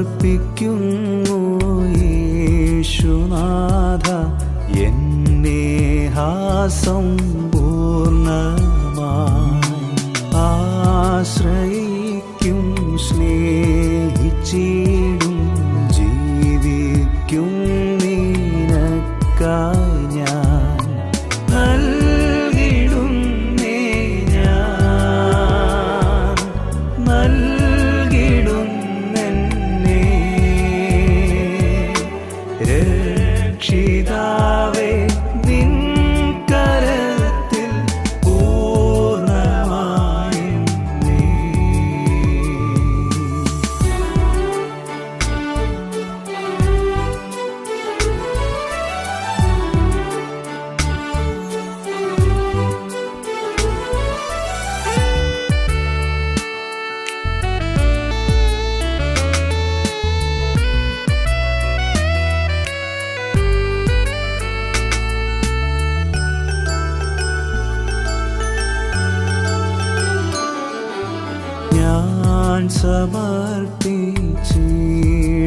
സമർപ്പിക്കുന്നു യേശുനാഥ എന്നെ സമ്പൂർണമായി ആശ്രയിക്കും സ്നേഹിച്ചിടും.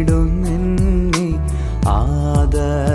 സമർപ്പിച്ചിടുന്നെന്നെ ആദര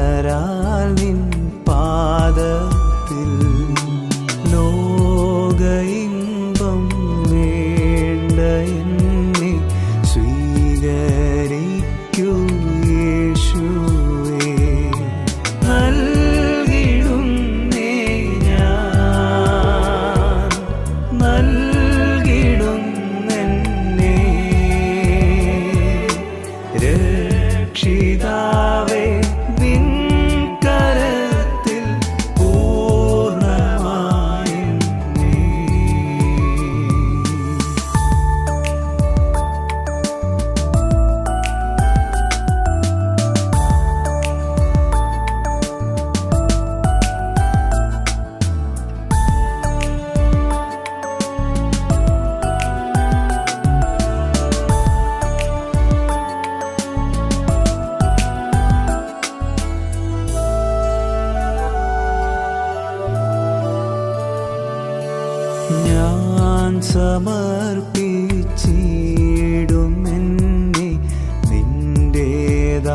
ഞാൻ സമർപ്പിച്ചിടും എന്നെ നിന്റേതാക്കി.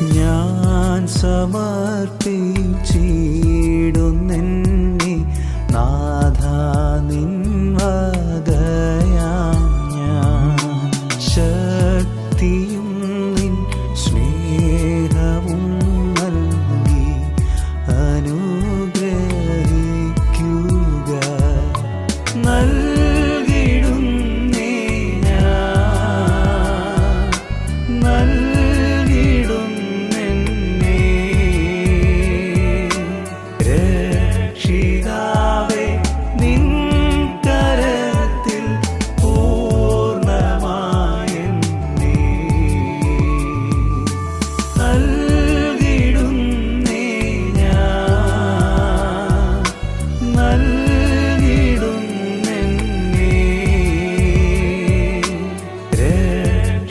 ഞാൻ സമർപ്പിച്ചിടുന്നെ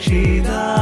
partida.